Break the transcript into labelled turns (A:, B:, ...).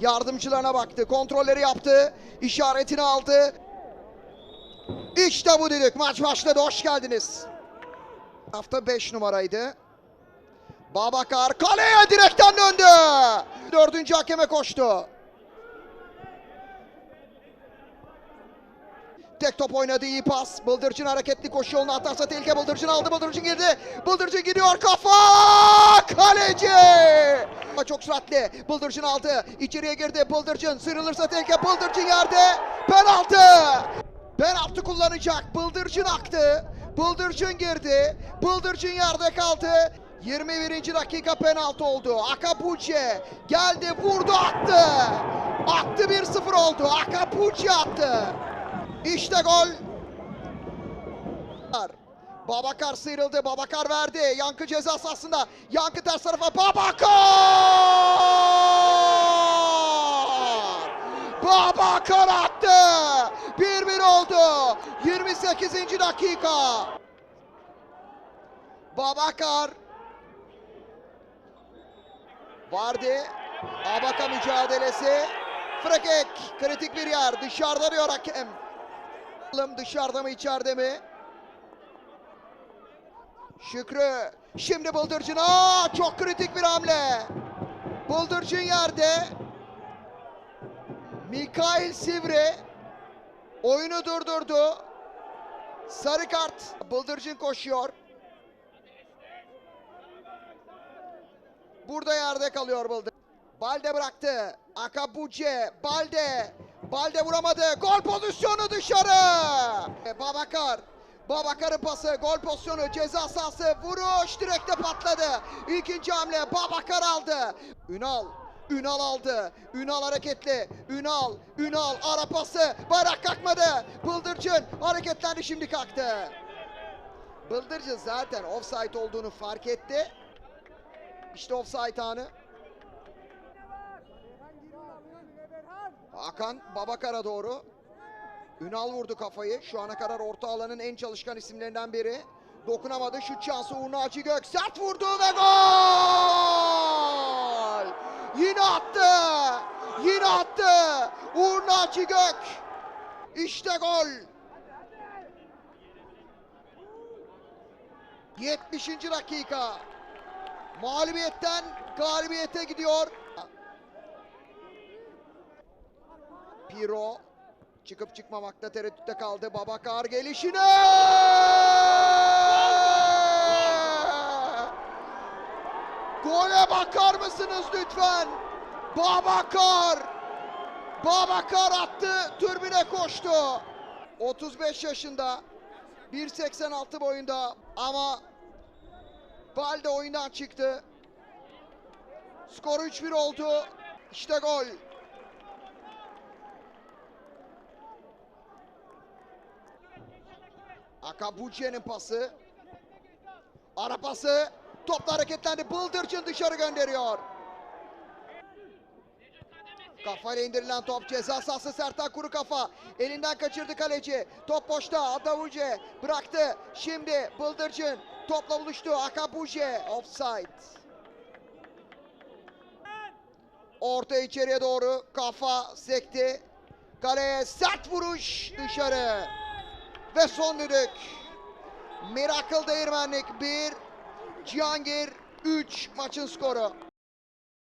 A: Yardımcılarına baktı. Kontrolleri yaptı. işaretini aldı. İşte bu dedik. Maç başladı. Hoş geldiniz. Hafta 5 numaraydı. Babakar kaleye direkten döndü. Dördüncü hakeme koştu. Tek top oynadı iyi pas. Bıldırcın hareketli koşu yoluna atarsa tehlike Bıldırcın aldı. Bıldırcın girdi. Bıldırcın gidiyor kafa. Kaleci. Çok süratli. Bıldırcın aldı. İçeriye girdi. Bıldırcın sıyrılırsa tehlike. Bıldırcın yerde. Penaltı. Penaltı kullanacak. Bıldırcın aktı. Bıldırcın girdi. Bıldırcın yerde kaldı. 21. dakika penaltı oldu. Akapuce geldi vurdu attı. Attı 1-0 oldu. Akapuce attı. İşte gol. Babakar sıyrıldı. Babakar verdi. Yankı ceza sahasında. Yankı ters tarafa. Babakar! Babakar attı. 1-1 oldu. 28. dakika. Babakar Vardı. Abaka mücadelesi. Frekek. Kritik bir yer. Dışarıda diyor hakem. Bakalım Dışarıda mı içeride mi? Şükrü. Şimdi Bıldırcın. Aa, çok kritik bir hamle. Bıldırcın yerde. Mikail Sivri oyunu durdurdu. Sarı kart. Bıldırcın koşuyor. Burada yerde kalıyor Bıldır. Balde bıraktı. Akabuce. Balde. Balde vuramadı. Gol pozisyonu dışarı. E, Babakar. Babakar'ın pası. Gol pozisyonu. Ceza sahası. Vuruş. Direkte patladı. İkinci hamle. Babakar aldı. Ünal. Ünal aldı. Ünal hareketli. Ünal. Ünal. Ara pası. Bayrak kalkmadı. Bıldırcın hareketlendi şimdi kalktı. Bıldırcın zaten offside olduğunu fark etti. İşte offside anı. Hakan Babakar'a doğru. Ünal vurdu kafayı. Şu ana kadar orta alanın en çalışkan isimlerinden biri. Dokunamadı. Şut şansı Uğur Naci Gök. Sert vurdu ve gol! Yine attı. Yine attı. Uğur Naci Gök. İşte gol. 70. dakika. Mağlubiyetten galibiyete gidiyor. Piro çıkıp çıkmamakta tereddütte kaldı. Babakar gelişine. Gole bakar mısınız lütfen? Babakar. Babakar attı, türbüne koştu. 35 yaşında, 1.86 boyunda ama Balde oyundan çıktı. Skor 3-1 oldu. İşte gol. Akabuce'nin pası. Ara pası. Topla hareketlendi. Bıldırcın dışarı gönderiyor. Kafayla indirilen top ceza sahası Sertan kuru kafa. Elinden kaçırdı kaleci. Top boşta Adavuce bıraktı. Şimdi Bıldırcın topla buluştu. Akabuce offside. Orta içeriye doğru kafa sekti. Kaleye sert vuruş dışarı. Ve son düdük. Miracle Değirmenlik 1, Cihangir 3 maçın skoru.